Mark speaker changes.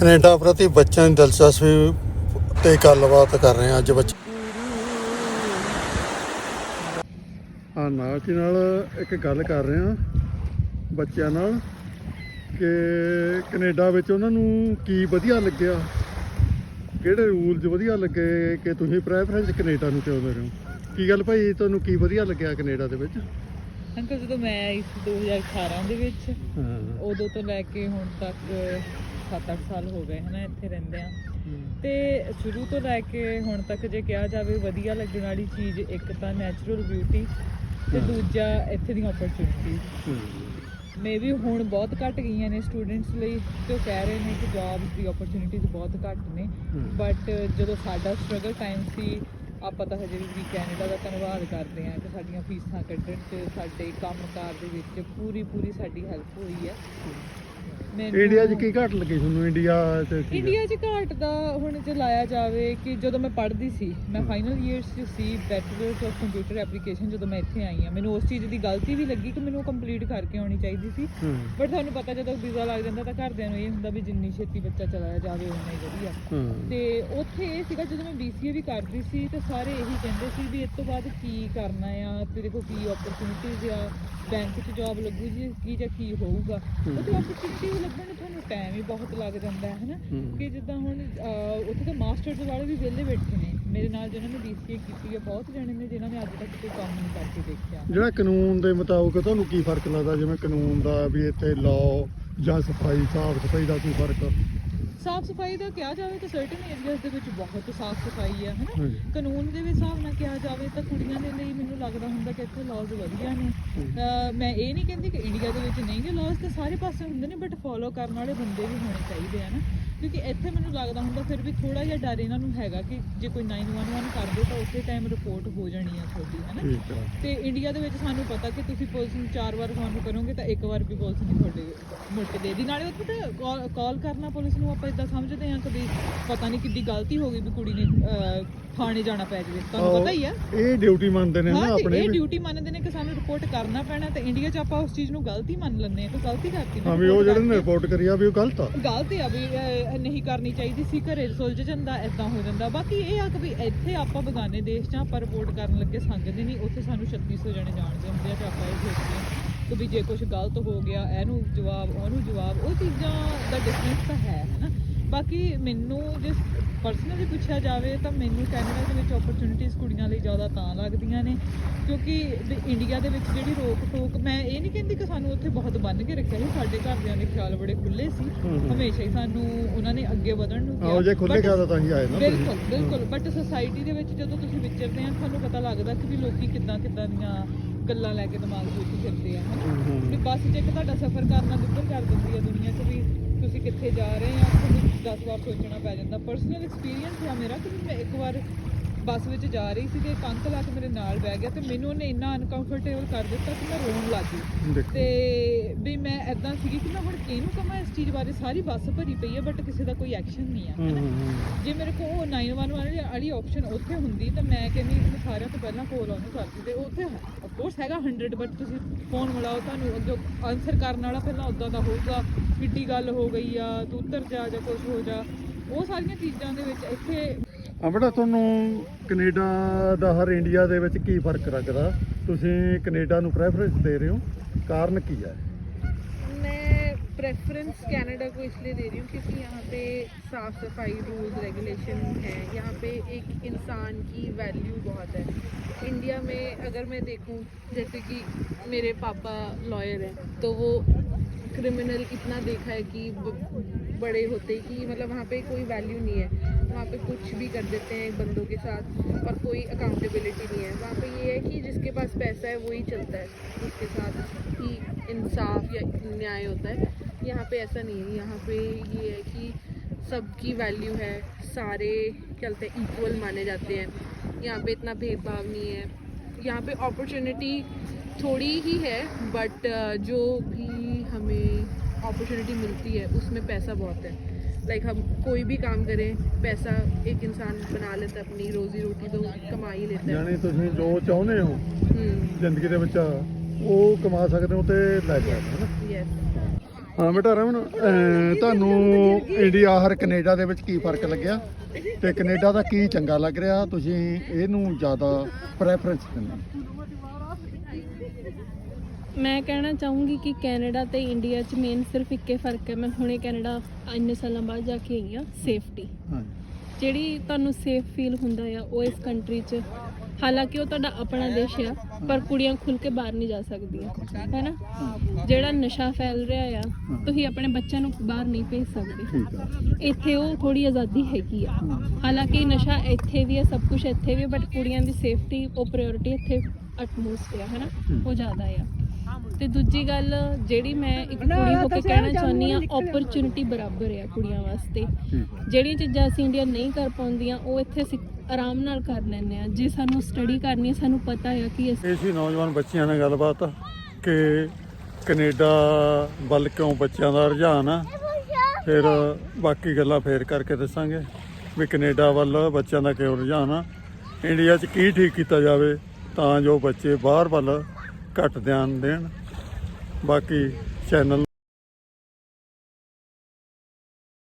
Speaker 1: Canada ਪ੍ਰਤੀ ਬੱਚਿਆਂ ਦੀ ਦਿਲਚਸਪੀ ਤੇ ਗੱਲਬਾਤ ਕਰ ਰਹੇ ਹਾਂ ਅੱਜ ਬੱਚੇ ਹਾਂ ਨਾਲ ਦੀ ਨਾਲ ਇੱਕ ਗੱਲ ਕਰ ਰਹੇ ਹਾਂ ਬੱਚਿਆਂ ਨਾਲ ਕਿ ਕੈਨੇਡਾ ਵਿੱਚ ਉਹਨਾਂ ਨੂੰ ਕੀ ਵਧੀਆ ਲੱਗਿਆ? ਕਿਹੜੇ ਰੂਲਸ ਵਧੀਆ ਲੱਗੇ ਕਿ ਤੁਸੀਂ ਪ੍ਰੈਫਰੈਂਸ ਕੈਨੇਡਾ ਨੂੰ ਕਿਉਂ ਦੇ ਰਹੇ ਹੋ? ਕੀ ਗੱਲ ਭਾਈ ਤੁਹਾਨੂੰ ਕੀ ਵਧੀਆ ਲੱਗਿਆ ਕੈਨੇਡਾ ਦੇ ਵਿੱਚ?
Speaker 2: ਅੰਕਲ ਜਦੋਂ ਮੈਂ ਆਈ ਸੀ 2018 ਦੇ ਵਿੱਚ ਉਦੋਂ ਤੋਂ ਲੈ ਕੇ ਹੁਣ ਤੱਕ 7-8 ਸਾਲ ਹੋ ਗਏ ਹਨਾ ਇੱਥੇ ਰਹਿੰਦੇ ਆ। ਤੇ ਸ਼ੁਰੂ ਤੋਂ ਲੈ ਕੇ ਹੁਣ ਤੱਕ ਜੇ ਕਿਹਾ ਜਾਵੇ ਵਧੀਆ ਲੱਗਣ ਵਾਲੀ ਚੀਜ਼ ਇੱਕ ਤਾਂ ਨੈਚੁਰਲ ਬਿਊਟੀ ਤੇ। ਦੂਜਾ ਇੱਥੇ ਦੀਆਂ ਓਪਰਚੁਨਿਟੀਜ਼ ਮੇ ਵੀ ਹੁਣ ਬਹੁਤ ਘਟ ਗਈਆਂ ਨੇ ਸਟੂਡੈਂਟਸ ਲਈ ਤੇ ਉਹ ਕਹਿ ਰਹੇ ਨੇ ਕਿ ਜੌਬਸ ਦੀ ਓਪਰਚੁਨਿਟੀਜ਼ ਬਹੁਤ ਘੱਟ ਨੇ। ਬਟ ਜਦੋਂ ਸਾਡਾ ਸਟਰਗਲ ਟਾਈਮ ਸੀ ਆਪਾਂ ਤਾਂ ਹਜੇ ਵੀ ਕੈਨੇਡਾ ਦਾ ਧੰਨਵਾਦ ਕਰਦੇ ਹਾਂ ਕਿ ਸਾਡੀਆਂ ਫੀਸਾਂ ਕੱਢਣ 'ਚ ਸਾਡੇ ਕੰਮਕਾਰ ਦੇ ਵਿੱਚ ਪੂਰੀ ਪੂਰੀ ਸਾਡੀ ਹੈਲਪ ਹੋਈ ਹੈ। ਮੈਨੂੰ-
Speaker 1: ਇੰਡੀਆ 'ਚ ਕੀ ਘੱਟ ਲੱਗੀ ਤੁਹਾਨੂੰ? ਇੰਡੀਆ 'ਚ ਕੀ
Speaker 2: ਇੰਡੀਆ 'ਚ ਘਾਟ ਦਾ ਹੁਣ ਜੇ ਲਾਇਆ ਜਾਵੇ ਕਿ ਜਦੋਂ ਮੈਂ ਪੜ੍ਹਦੀ ਸੀ ਮੈਂ। ਫਾਈਨਲ ਇਅਰਸ 'ਚ ਸੀ ਬੈਚਲਰਸ ਆਫ ਕੰਪਿਊਟਰ ਐਪਲੀਕੇਸ਼ਨ ਜਦੋਂ ਮੈਂ ਇੱਥੇ ਆਈ ਹਾਂ। ਮੈਨੂੰ ਉਸ ਚੀਜ਼ ਦੀ ਗਲਤੀ ਵੀ ਲੱਗੀ ਕਿ ਮੈਨੂੰ ਕੰਪਲੀਟ ਕਰਕੇ ਆਉਣੀ ਚਾਹੀਦੀ ਸੀ। ਬਟ ਤੁਹਾਨੂੰ ਪਤਾ ਜਦੋਂ ਵੀਜ਼ਾ ਲੱਗ ਜਾਂਦਾ ਤਾਂ ਘਰਦਿਆਂ ਨੂੰ ਇਹ ਹੁੰਦਾ ਵੀ ਜਿੰਨੀ ਛੇਤੀ ਬੱਚਾ ਚਲਾ ਜਾਵੇ ਉਨਾ ਹੀ ਵਧੀਆ। ਤੇ ਉੱਥੇ ਇਹ ਸੀਗਾ ਜਦੋਂ ਮੈਂ BCA ਵੀ ਕਰਦੀ ਸੀ ਤੇ ਸਾਰੇ ਇਹੀ ਕਹਿੰਦੇ ਸੀ ਵੀ ਇਸ ਤੋਂ ਬਾਅਦ ਕੀ ਕਰਨਾ ਆ? ਤੇਰੇ ਕੋਲ ਕੀ ਓਪਰਚੁਨਿਟੀਜ਼ ਆ? ਬੈਂਕ 'ਚ ਜੌਬ ਲੱਗੂ ਜੀ ਕੀ ਜਾਂ ਕੀ ਹੋਊਗਾ?
Speaker 1: ਹਮ।
Speaker 2: ਉੱਥੇ ਓਪਰਚੁਨਿਟੀ ਲੱਭਣ ਨੂੰ ਤੁਹਾਨੂੰ ਟਾਈਮ ਹੀ ਬਹੁਤ ਲੱਗ ਜਾਂਦਾ ਹੈ ਹਨਾ। ਕਿ ਜਿੱਦਾਂ ਹੁਣ ਉੱਥੇ ਤਾਂ ਮਾਸਟਰਸ ਵਾਲੇ ਵੀ ਵਿਹਲੇ ਬੈਠੇ ਨੇ। ਮੇਰੇ ਨਾਲ ਜਿਹਨਾਂ ਨੇ BCA ਕੀਤੀ ਹੈ ਬਹੁਤ ਜਣੇ ਨੇ ਜਿਨ੍ਹਾਂ ਨੇ ਅੱਜ ਤੱਕ ਕੋਈ ਕੰਮ ਨਹੀਂ ਕਰਕੇ ਦੇਖਿਆ।
Speaker 1: ਜਿਹੜਾ ਕਾਨੂੰਨ ਦੇ ਮੁਤਾਬਕ ਤੁਹਾਨੂੰ ਕੀ ਫ਼ਰਕ ਲੱਗਦਾ? ਜਿਵੇਂ ਕਾਨੂੰਨ ਦਾ ਵੀ ਇੱਥੇ ਲਾਅ ਜਾਂ ਸਫ਼ਾਈ ਸਾਫ਼ ਸਫ਼ਾਈ ਦਾ ਕੋਈ ਫ਼ਰਕ?
Speaker 2: ਸਾਫ਼ ਸਫ਼ਾਈ ਦਾ ਕਿਹਾ ਜਾਵੇ ਤਾਂ ਸਰਟਨ ਏਰੀਆਜ਼ ਦੇ ਵਿੱਚ ਬਹੁਤ ਸਾਫ਼ ਸਫ਼ਾਈ ਹੈ ਹਨਾ?
Speaker 1: ਹਾਂਜੀ।
Speaker 2: ਕਾਨੂੰਨ ਦੇ ਹਿਸਾਬ ਨਾਲ ਕਿਹਾ ਜਾਵੇ ਤਾਂ ਕੁੜੀਆਂ ਦੇ ਲਈ ਮੈਨੂੰ ਲੱਗਦਾ ਹੁੰਦਾ ਕਿ ਇੱਥੇ ਲਾਜ਼ ਵਧੀਆ ਨੇ। ਅਹ ਮੈਂ ਇਹ ਨਹੀਂ ਕਹਿੰਦੀ ਕਿ ਇੰਡੀਆ ਦੇ ਵਿੱਚ ਨਹੀਂ ਨੇ ਲਾਜ਼ ਤਾਂ ਸਾਰੇ ਪਾਸੇ ਹੁੰਦੇ ਨੇ ਬਟ ਫੋਲੋ ਕਰਨ ਵਾਲੇ ਬੰਦੇ ਵੀ ਹੋਣੇ ਚਾਹੀਦੇ ਆ ਨਾ ਕਿਉਂਕਿ ਇੱਥੇ ਮੈਨੂੰ ਲੱਗਦਾ ਹੁੰਦਾ ਫਿਰ ਵੀ ਥੋੜਾ ਜਿਹਾ ਡਰ ਇਹਨਾਂ ਨੂੰ ਹੈਗਾ ਕਿ ਜੇ ਕੋਈ 911 ਕਰ ਦੇ ਤਾਂ ਉਸੇ ਟਾਈਮ ਰਿਪੋਰਟ ਹੋ ਜਾਣੀ ਆ ਤੁਹਾਡੀ ਹੈ ਨਾ?
Speaker 1: ਠੀਕ ਆ।
Speaker 2: ਤੇ ਇੰਡੀਆ ਦੇ ਵਿੱਚ ਸਾਨੂੰ ਪਤਾ ਕਿ ਤੁਸੀਂ ਪੁਲਿਸ ਨੂੰ ਚਾਰ ਵਾਰ ਫੋਨ ਕਰੋਗੇ ਤਾਂ ਇੱਕ ਵਾਰ ਵੀ ਪੁਲਿਸ ਨਹੀਂ ਤੁਹਾਡੇ ਮੁੜ ਕੇ ਦੇਦੀ। ਨਾਲੇ ਉੱਥੇ ਤਾਂ ਕਾਲ ਕਰਨਾ ਪੁਲਿਸ ਨੂੰ ਆਪਾਂ ਇਦਾਂ ਸਮਝਦੇ ਹਾਂ ਕਿ ਵੀ ਪਤਾ ਨਹੀਂ ਕਿੱਡੀ ਗਲਤੀ ਹੋ ਗਈ ਵੀ ਕੁੜੀ ਨੇ ਥਾਣੇ ਜਾਣਾ ਪੈ ਜਾਵੇ। ਤੁਹਾਨੂੰ ਪਤਾ ਹੀ ਆ।
Speaker 1: ਇਹ ਡਿਊਟੀ ਮੰਨਦੇ ਨੇ ਨਾ ਆਪਣੇ
Speaker 2: ਇਹ ਡਿਊਟੀ ਮੰਨਦੇ ਨੇ ਕਿ ਸਾਨੂੰ ਰਿਪੋਰਟ ਕਰਨਾ ਪੈਣਾ ਤੇ ਇੰਡੀਆ 'ਚ ਆਪਾਂ ਉਸ ਚੀਜ਼ ਨੂੰ ਗਲਤੀ ਮੰਨ ਲੈਂਦੇ ਹਾਂ ਕਿ ਗਲਤੀ ਕਰਤੀ
Speaker 1: ਹਾਂ ਵੀ ਉਹ ਜਿਹੜੇ ਨੇ। ਰਿਪੋਰਟ ਕਰੀ ਆ ਵੀ ਉਹ ਗਲਤ ਆ।
Speaker 2: ਗਲਤ ਆ ਵੀ ਨਹੀਂ ਕਰਨੀ ਚਾਹੀਦੀ ਸੀ, ਘਰੇ ਸੁਲਝ ਜਾਂਦਾ ਐਦਾਂ ਹੋ ਜਾਂਦਾ। ਬਾਕੀ ਇਹ ਆ ਕਿ ਵੀ ਇੱਥੇ ਆਪਾਂ ਬਗਾਨੇ ਦੇਸ਼ 'ਚ ਆਪਾਂ ਰਿਪੋਰਟ ਕਰਨ ਲੱਗੇ ਸੰਗਦੇ ਨਹੀਂ, ਉੱਥੇ ਸਾਨੂੰ 3600 ਜਣੇ ਜਾਣਦੇ ਹੁੰਦੇ ਆ ਤੇ ਆਪਾਂ ਇਹ ਸੋਚਦੇ ਹਾਂ ਕਿ ਵੀ ਜੇ ਕੁਝ ਗਲਤ ਹੋ ਗਿਆ, ਇਹਨੂੰ ਜਵਾਬ, ਉਹਨੂੰ ਜਵਾਬ, ਉਹ ਚੀਜ਼ਾਂ ਦਾ ਡਿਫਰੈਂਸ ਤਾਂ ਹੈ, ਹਨਾ। ਬਾਕੀ ਮੈਨੂੰ ਜਿਸ ਪਰਸਨਲੀ ਪੁੱਛਿਆ ਜਾਵੇ ਤਾਂ ਮੈਨੂੰ ਕੈਨੇਡਾ ਦੇ ਵਿੱਚ ਓਪਰਚੁਨਿਟੀਜ਼ ਕੁੜੀਆਂ ਲਈ ਜ਼ਿਆਦਾ ਤਾਂ ਲੱਗਦੀਆਂ ਨੇ ਕਿਉਂਕਿ ਇੰਡੀਆ ਦੇ ਵਿੱਚ ਜਿਹੜੀ ਰੋਕ ਟੋਕ ਮੈਂ ਇਹ ਨਹੀਂ ਕਹਿੰਦੀ ਕਿ ਸਾਨੂੰ ਉੱਥੇ ਬਹੁਤ ਬੰਨ ਕੇ ਰੱਖਿਆ ਸੀ ਸਾਡੇ ਘਰਦਿਆਂ ਦੇ ਖਿਆਲ ਬੜੇ ਖੁੱਲੇ ਸੀ
Speaker 1: ਹਮ ਹਮ।
Speaker 2: ਹਮੇਸ਼ਾ ਹੀ ਸਾਨੂੰ ਉਹਨਾਂ ਨੇ ਅੱਗੇ ਵਧਣ ਨੂੰ
Speaker 1: ਆਹੋ ਜੇ ਖੁੱਲੇ ਗਿਆ ਤਾਂ ਹੀ ਆਏ ਨਾ।
Speaker 2: ਬਿਲਕੁਲ ਬਿਲਕੁਲ ਬਟ ਸੋਸਾਇਟੀ ਦੇ ਵਿੱਚ ਜਦੋਂ ਤੁਸੀਂ ਵਿਚਰਦੇ ਆ ਤੁਹਾਨੂੰ ਪਤਾ ਲੱਗਦਾ ਕਿ ਵੀ ਲੋਕੀ ਕਿੱਦਾਂ ਕਿੱਦਾਂ ਦੀਆਂ ਗੱਲਾਂ ਲੈ ਕੇ ਦਿਮਾਗ ਵਿੱਚ ਫਿਰਦੇ ਆ ਹਨਾ। ਵੀ ਬੱਸ ਜੇ ਤੁਹਾਡਾ ਸਫ਼ਰ ਕਰਨਾ ਦੁੱਬਰ ਕਰ ਦਿੰਦੀ ਆ ਦੁਨੀਆ 'ਚ ਵੀ ਤੁਸੀਂ ਕਿੱਥੇ ਜਾ ਰਹੇ ਆ ਤੁਹਾਨੂੰ 10 ਵਾਰ ਸੋਚਣਾ ਪੈ ਜਾਂਦਾ। ਪਰਸਨਲ ਐਕਸਪੀਰੀਅੰਸ ਆ ਮੇਰਾ ਕਿ ਮੈਂ ਇੱਕ ਵਾਰ ਬੱਸ ਵਿੱਚ ਜਾ ਰਹੀ ਸੀ ਤੇ ਇੱਕ ਅੰਕਲ ਆ ਕੇ ਮੇਰੇ ਨਾਲ ਬਹਿ ਗਿਆ ਤੇ ਮੈਨੂੰ ਉਹਨੇ ਇੰਨਾ ਅਨਕੰਫਰਟੇਬਲ ਕਰ ਦਿੱਤਾ ਕਿ ਮੈਂ ਰੋਣ ਲੱਗ ਗਈ। ਤੇ ਵੀ ਮੈਂ ਐਦਾਂ ਸੀਗੀ ਕਿ ਮੈਂ ਹੁਣ ਕਿਹਨੂੰ ਕਹਾਂ ਇਸ ਚੀਜ਼ ਬਾਰੇ? ਸਾਰੀ ਬੱਸ ਭਰੀ ਪਈ ਹੈ ਬਟ ਕਿਸੇ ਦਾ ਕੋਈ ਐਕਸ਼ਨ ਨਹੀਂ ਆ ਹਨਾ। ਜੇ ਮੇਰੇ ਕੋਲ ਉਹ 911 ਵਾਲੀ ਵਾਲੀ ਆਪਸ਼ਨ ਉੱਥੇ ਹੁੰਦੀ ਤਾਂ ਮੈਂ ਕਹਿੰਦੀ ਕਿ ਸਾਰਿਆਂ ਤੋਂ ਪਹਿਲਾਂ ਕੋਲ ਉਹਨੂੰ ਕਰਦੀ ਤੇ ਉੱਥੇ ਆਫ ਕੋਰਸ ਹੈਗਾ 100 ਬਟ ਤੁਸੀਂ ਫੋਨ ਮਿਲਾਓ ਤੁਹਾਨੂੰ ਅੱਗੇ ਆਨਸਰ ਕਰਨ ਵਾਲਾ ਪਹਿਲਾਂ ਉਦਾਂ ਦਾ ਹੋਊਗਾ ਕਿੱਡੀ ਗੱਲ ਹੋ ਗਈ ਆ ਤੂੰ ਉੱਤਰ ਜਾ ਜਾਂ ਕੁਝ ਹੋ ਜਾ। ਉਹ ਸਾਰੀਆਂ ਚੀਜ਼ਾਂ ਦੇ ਵਿੱਚ ਇੱਥੇ
Speaker 1: ਆ ਬੇਟਾ ਤੁਹਾਨੂੰ ਕੈਨੇਡਾ ਦਾ ਹਰ ਇੰਡੀਆ ਦੇ ਵਿੱਚ ਕੀ ਫਰਕ ਲੱਗਦਾ ਤੁਸੀਂ ਕੈਨੇਡਾ ਨੂੰ ਪ੍ਰੈਫਰੈਂਸ ਦੇ ਰਹੇ ਹੋ ਕਾਰਨ ਕੀ ਹੈ
Speaker 3: मैं प्रेफरेंस कनाडा को इसलिए दे रही हूँ क्योंकि यहाँ पे साफ़ सफाई रूल्स रेगुलेशन है यहाँ पे एक इंसान की वैल्यू बहुत है इंडिया में अगर मैं देखूँ जैसे कि मेरे पापा लॉयर हैं तो वो क्रिमिनल इतना देखा है कि ब- बड़े होते कि मतलब वहाँ पे कोई वैल्यू नहीं है वहाँ पे कुछ भी कर देते हैं बंदों के साथ और कोई अकाउंटेबिलिटी नहीं है। वहाँ पे ये है कि जिसके पास पैसा है, वही चलता है। उसके साथ ही इंसाफ या न्याय होता है। यहाँ पे ऐसा नहीं है। यहाँ पे ये है कि सबकी वैल्यू है। सारे चलते हैं इक्वल माने जाते हैं। यहाँ पे इतना भेदभाव नहीं है। यहाँ पे अपॉर्चुनिटी थोड़ी ही है बट जो भी हमें अपॉर्चुनिटी मिलती है, उसमें पैसा बहुत है। लाइक हम कोई भी काम करें पैसा एक इंसान बना लेता है अपनी रोजी रोटी तो कमा ही लेता है
Speaker 1: ਯਾਨੀ ਤੁਸੀਂ ਜੋ ਚਾਹੁੰਦੇ ਹੋ
Speaker 3: हम्म
Speaker 1: ਜ਼ਿੰਦਗੀ ਦੇ ਵਿੱਚ ਉਹ ਕਮਾ ਸਕਦੇ ਹੋ ਤੇ ਲੈ ਸਕਦੇ ਹੋ ਨਾ
Speaker 3: यस
Speaker 1: ਹਾਂ ਬੇਟਾ ਰਮਨ ਅਹ ਤੁਹਾਨੂੰ ਇੰਡੀਆ ਹਰ ਕੈਨੇਡਾ ਦੇ ਵਿੱਚ ਕੀ ਫਰਕ ਲੱਗਿਆ ਤੇ ਕੈਨੇਡਾ ਦਾ ਕੀ ਚੰਗਾ ਲੱਗ ਰਿਹਾ ਤੁਸੀਂ ਇਹਨੂੰ ਜ਼ਿਆਦਾ ਪ੍ਰੈਫਰੈਂਸ ਦਿੰਦੇ
Speaker 4: ਮੈਂ ਕਹਿਣਾ ਚਾਹੂੰਗੀ ਕਿ ਕੈਨੇਡਾ ਤੇ ਇੰਡੀਆ 'ਚ ਮੇਨ ਸਿਰਫ ਇੱਕੇ ਫ਼ਰਕ ਹੈ। ਮੈਂ ਹੁਣੇ ਕੈਨੇਡਾ ਇੰਨੇ ਸਾਲਾਂ ਬਾਅਦ ਜਾ ਕੇ ਆਈ ਆ ਸੇਫਟੀ
Speaker 1: ਹਾਂ
Speaker 4: ਜਿਹੜੀ ਤੁਹਾਨੂੰ ਸੇਫ ਫੀਲ ਹੁੰਦਾ ਆ ਉਹ ਇਸ ਕੰਟਰੀ 'ਚ। ਹਾਲਾਂਕਿ ਉਹ ਤੁਹਾਡਾ ਆਪਣਾ ਦੇਸ਼ ਆ ਪਰ ਕੁੜੀਆਂ ਖੁੱਲ ਕੇ ਬਾਹਰ ਨਹੀਂ ਜਾ ਸਕਦੀਆਂ ਹੈਨਾ? ਜਿਹੜਾ ਨਸ਼ਾ ਫੈਲ ਰਿਹਾ ਆ ਤੁਸੀਂ ਆਪਣੇ ਬੱਚਿਆਂ ਨੂੰ ਬਾਹਰ ਨਹੀਂ ਭੇਜ ਸਕਦੇ।
Speaker 1: ਆ।
Speaker 4: ਇੱਥੇ ਉਹ ਥੋੜੀ ਆਜ਼ਾਦੀ ਹੈਗੀ ਆ। ਹਾਲਾਂਕਿ ਨਸ਼ਾ ਇੱਥੇ ਵੀ ਹੈ ਸਭ ਕੁਝ ਇੱਥੇ ਵੀ ਬਟ ਕੁੜੀਆਂ ਦੀ ਸੇਫਟੀ ਉਹ ਪ੍ਰਾਇੋਰਟੀ ਇੱਥੇ ਅਟਮੋਸਟ ਆ ਹੈਨਾ? ਉਹ ਜ਼ਿਆਦਾ ਆ। ਤੇ ਦੂਜੀ ਗੱਲ ਜਿਹੜੀ ਮੈਂ ਇੱਕ ਕੁੜੀ ਹੋ ਕੇ ਕਹਿਣਾ ਚਾਹੁੰਦੀ ਆ ਓਪਰਚੁਨਿਟੀ ਬਰਾਬਰ ਆ ਕੁੜੀਆਂ ਵਾਸਤੇ। ਜਿਹੜੀਆਂ ਚੀਜ਼ਾਂ ਅਸੀਂ ਇੰਡੀਆ ਨਹੀਂ ਕਰ ਪਾਉਂਦੀਆਂ ਉਹ ਇੱਥੇ ਅਸੀਂ ਆਰਾਮ ਨਾਲ ਕਰ ਲੈਂਦੇ ਆ ਜੇ ਸਾਨੂੰ ਸਟੱਡੀ ਕਰਨੀ ਹੈ ਸਾਨੂੰ ਪਤਾ ਆ ਕਿ ਅਸੀਂ
Speaker 1: ਇਹ ਸੀ ਨੌਜਵਾਨ ਬੱਚਿਆਂ ਨਾਲ ਗੱਲਬਾਤ ਕਿ ਕੈਨੇਡਾ ਵੱਲ ਕਿਉਂ ਬੱਚਿਆਂ ਦਾ ਰੁਝਾਨ ਆ। ਫਿਰ ਬਾਕੀ ਗੱਲਾਂ ਫੇਰ ਕਰਕੇ ਦੱਸਾਂਗੇ ਵੀ ਕੈਨੇਡਾ ਵੱਲ ਬੱਚਿਆਂ ਦਾ ਕਿਉਂ ਰੁਝਾਨ ਆ। ਇੰਡੀਆ 'ਚ ਕੀ ਠੀਕ ਕੀਤਾ ਜਾਵੇ ਤਾਂ ਜੋ ਬੱਚੇ ਬਾਹਰ ਵੱਲ ਘੱਟ ਧਿਆਨ ਦੇਣ। ਬਾਕੀ ਚੈਨਲ